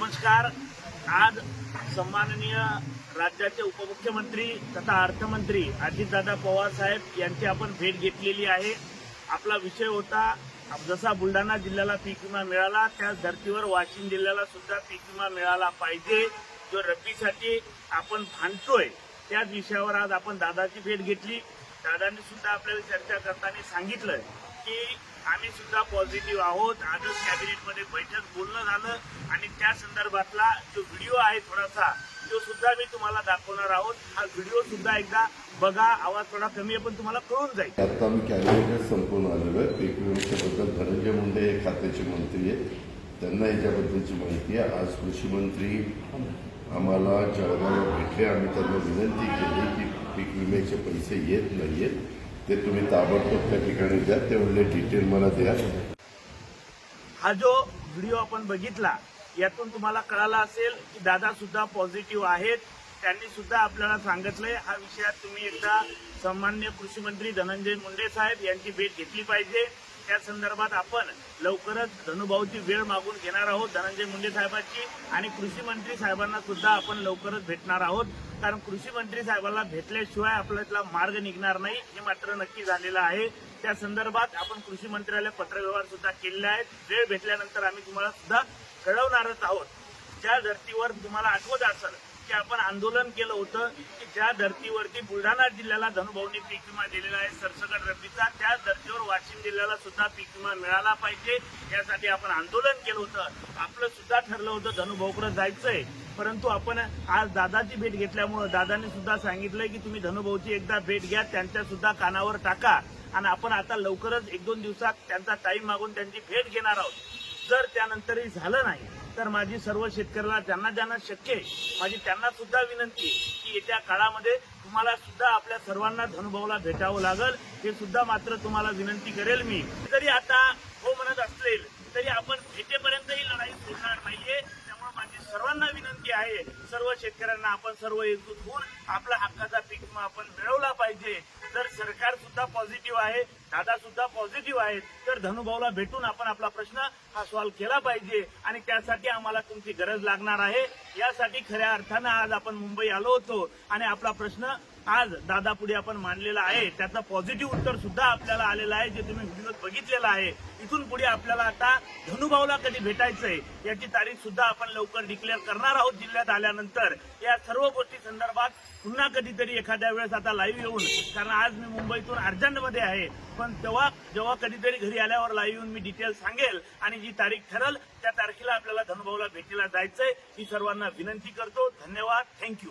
नमस्कार. आज सन्माननीय राज्याचे उपमुख्यमंत्री तथा अर्थमंत्री अजितदादा पवार साहेब यांची आपण भेट घेतलेली आहे. आपला विषय होता जसा बुलढाणा जिल्ह्याला पीक विमा मिळाला त्याच धर्तीवर वाशिम जिल्ह्याला सुद्धा पीक विमा मिळाला पाहिजे. जो रब्बीसाठी आपण भांडतोय त्याच विषयावर आज आपण दादाची भेट घेतली. दादांनी सुद्धा आपल्याला चर्चा करताना सांगितलं की आम्ही सुद्धा पॉझिटिव्ह आहोत. आजच कॅबिनेटमध्ये बैठक बोलणं झालं आणि त्या संदर्भातला जो व्हिडिओ आहे थोडासा तो सुद्धा मी तुम्हाला दाखवणार आहोत. हा व्हिडिओ सुद्धा एकदा बघा आवाज थोडा कमी आहे पण तुम्हाला कळून जाईल. आता आम्ही कॅबिनेट संपून आलेलो आहे. पीक विम्याच्याबद्दल धनंजय मुंडे हे खात्याचे मंत्री आहेत. त्यांना याच्याबद्दलची माहिती आहे. आज कृषी मंत्री आम्हाला जळगावला भेटले. आम्ही त्यांना विनंती केली की पीक विम्याचे पैसे येत नाहीयेत. ते तुम्ही ताबडतोब त्या ठिकाणी द्या. तेवढे डिटेल मला द्या. हा जो व्हिडिओ आपण बघितला यातून तुम्हाला कळाला असेल की दादा सुद्धा पॉझिटिव्ह आहेत. त्यांनी सुद्धा आपल्याला सांगितलंय हा विषयात तुम्ही एकदा सन्मान्य कृषी मंत्री धनंजय मुंडे साहेब यांची भेट घेतली पाहिजे. त्या संदर्भात आपण लवकरच धनुभाऊची वेळ मागून घेणार आहोत. धनंजय मुंडे साहेबांची आणि कृषी मंत्री साहेबांना सुद्धा आपण लवकरच भेटणार आहोत. कारण कृषी मंत्री साहेबांना भेटल्याशिवाय आपल्याला मार्ग निघणार नाही हे मात्र नक्की झालेलं आहे. त्या संदर्भात आपण कृषी मंत्र्याला पत्रव्यवहार सुद्धा केलेले आहेत. वेळ भेटल्यानंतर आम्ही तुम्हाला सुद्धा कळवणारच आहोत. ज्या धर्तीवर तुम्हाला आठवत असेल की आपण आंदोलन केलं होतं की ज्या धर्तीवरती बुलढाणा जिल्ह्याला धनुभाऊनी पीक विमा दिलेला आहे सरसकट रब्बीचा त्या धर्तीवर वाशिम जिल्ह्याला सुद्धा पीक विमा मिळाला पाहिजे. यासाठी आपण आंदोलन केलं होतं. आपलं सुद्धा ठरलं होतं धनुभाऊकडे जायचंय. परंतु आपण आज दादाची भेट घेतल्यामुळं दादांनी सुद्धा सांगितलंय की तुम्ही धनुभाऊची एकदा भेट घ्या त्यांच्या सुद्धा कानावर टाका. आणि आपण आता लवकरच एक दोन दिवसात त्यांचा टाईम मागून त्यांची भेट घेणार आहोत. जर त्यानंतरही झालं नाही तर माझी सर्व शेतकऱ्याला ज्यांना ज्यांना शक्य आहे माझी त्यांना सुद्धा विनंती की येत्या काळामध्ये तुम्हाला सुद्धा आपल्या सर्वांना धनुभाऊला भेटावं लागल. हे सुद्धा मात्र तुम्हाला विनंती करेल मी. जरी आता हो म्हणत असलेल तरी आपण भेटेपर्यंत ही लढाई सोडणार नाहीये त्यामुळे माझी सर्वांना विनंती आहे सर्व शेतकऱ्यांना आपण सर्व एकजूट होऊन आपला हक्काचा पीक विमा आपण मिळवला पाहिजे. तर सरकार सुद्धा पॉझिटिव्ह आहे दादा सुद्धा पॉझिटिव्ह आहेत तर धनुभाऊला भेटून आपण आपला प्रश्न हा सॉल्व्ह केला पाहिजे. आणि त्यासाठी आम्हाला तुमची गरज लागणार आहे. यासाठी खऱ्या अर्थानं आज आपण मुंबई आलो होतो. आणि आपला प्रश्न आज दादा पुढे आपण मांडलेला आहे. त्याचं पॉझिटिव्ह उत्तर सुद्धा आपल्याला आलेलं आहे जे तुम्ही व्हिडिओत बघितलेलं आहे. इथून पुढे आपल्याला आता धनुभाऊला कधी भेटायचंय याची तारीख सुद्धा आपण लवकर डिक्लेअर करणार आहोत जिल्ह्यात आल्यानंतर. या सर्व गोष्टी संदर्भात पुन्हा कधीतरी एखाद्या वेळेस आता लाईव्ह येऊन कारण आज मी मुंबईतून अर्जंटमध्ये आहे. पण तेव्हा जेव्हा कधीतरी घरी आल्यावर लाईव्ह येऊन मी डिटेल सांगेल आणि जी तारीख ठरल त्या तारखेला आपल्याला धनुभाऊला भेटीला जायचंय. ही सर्वांना विनंती करतो. धन्यवाद. थँक्यू